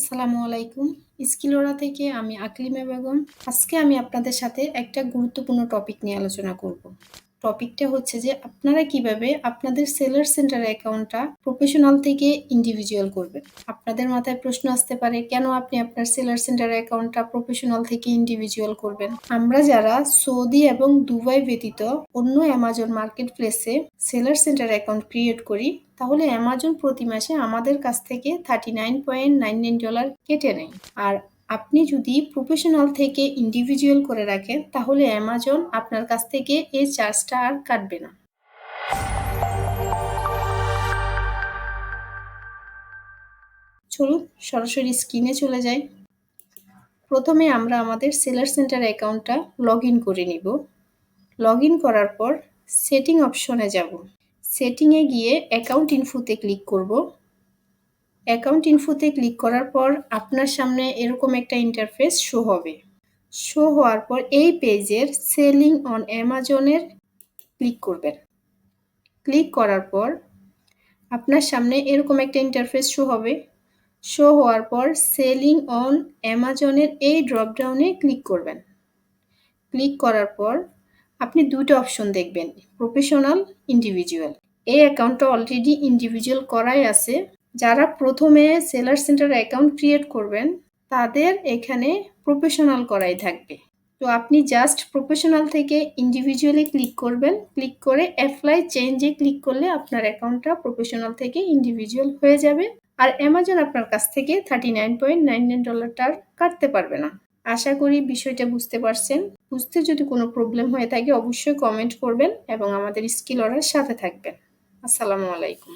আসসালামু আলাইকুম। স্কিলোরা থেকে আমি আকলিমা বেগম। আজকে আমি আপনাদের সাথে একটা গুরুত্বপূর্ণ টপিক নিয়ে আলোচনা করব। টপিকটা হচ্ছে যে আপনারা কীভাবে আপনাদের সেলার সেন্টার অ্যাকাউন্টটা প্রফেশনাল থেকে ইন্ডিভিজুয়াল করবেন? আপনাদের মাথায় প্রশ্ন আসতে পারে, কেন আপনি আপনার সেলার সেন্টার অ্যাকাউন্টটা প্রফেশনাল থেকে ইন্ডিভিজুয়াল করবেন? আমরা যারা সৌদি এবং দুবাই ব্যতীত অন্য অ্যামাজন মার্কেট প্লেসে সেলার সেন্টার অ্যাকাউন্ট ক্রিয়েট করি, তাহলে অ্যামাজন প্রতি মাসে আমাদের কাছ থেকে thirty nine point nine nine dollar কেটে নেয়। আর আপনি যদি প্রফেশনাল থেকে ইন্ডিভিজুয়াল করে রাখেন, তাহলে অ্যামাজন আপনার কাছ থেকে এই চার্জটা আর কাটবে না। চলুন সরাসরি স্ক্রিনে চলে যাই। প্রথমে আমরা আমাদের সেলার সেন্টার অ্যাকাউন্টটা লগ ইন করে নিব। লগ ইন করার পর সেটিং অপশনে যাব। সেটিংয়ে গিয়ে অ্যাকাউন্ট ইনফোতে ক্লিক করব। অ্যাকাউন্ট ইনফোতে ক্লিক করার পর আপনার সামনে এরকম একটা ইন্টারফেস শো হবে। শো হওয়ার পর এই পেজের সেলিং অন অ্যামাজনের ক্লিক করবেন। ক্লিক করার পর আপনার সামনে এরকম একটা ইন্টারফেস শো হবে। শো হওয়ার পর সেলিং অন অ্যামাজনের এই ড্রপডাউনে ক্লিক করবেন। ক্লিক করার পর আপনি দুটো অপশন দেখবেন প্রফেশনাল ইন্ডিভিজুয়াল এই অ্যাকাউন্টটা অলরেডি ইন্ডিভিজুয়াল করাই আছে। যারা প্রথমে সেলার সেন্টার অ্যাকাউন্ট ক্রিয়েট করবেন, তাদের এখানে প্রফেশনাল করাই থাকবে। তো আপনি জাস্ট প্রফেশনাল থেকে ইন্ডিভিজুয়ালি ক্লিক করবেন। ক্লিক করে অ্যাপ্লাই চেঞ্জে ক্লিক করলে আপনার অ্যাকাউন্টটা প্রফেশনাল থেকে ইন্ডিভিজুয়াল হয়ে যাবে। আর অ্যামাজন আপনার কাছ থেকে thirty nine point nine nine ডলারটার কাটতে পারবে না। আশা করি বিষয়টা বুঝতে পারছেন। বুঝতে যদি কোনো প্রবলেম হয়ে থাকে অবশ্যই কমেন্ট করবেন এবং আমাদের স্কিল অর্ডার সাথে থাকবেন। আসসালামু আলাইকুম।